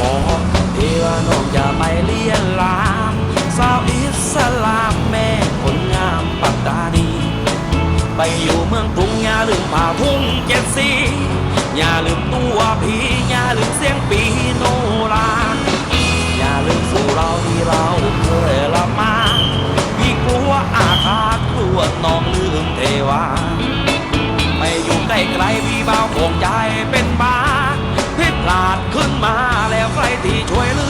บอกพี่ว่าน้องอย่าไปเลี้ยนลามสาวอิสลามแม่คนงามปัตตานี ไปอยู่เมืองกรุงอย่าลืมป่าทุ่งเจ็ดสีอย่าลืมตัวพี่อย่าลืมเสียงปีโนราอย่าลืมสู่เราที่เราเคยละมาพี่กลัวอาฆาตกลัวน้องลืมเทวาไม่อยู่ใกล้ไกลพี่เบาคงใจเป็นบ้าพี่พลาดขึ้นมา Tuệ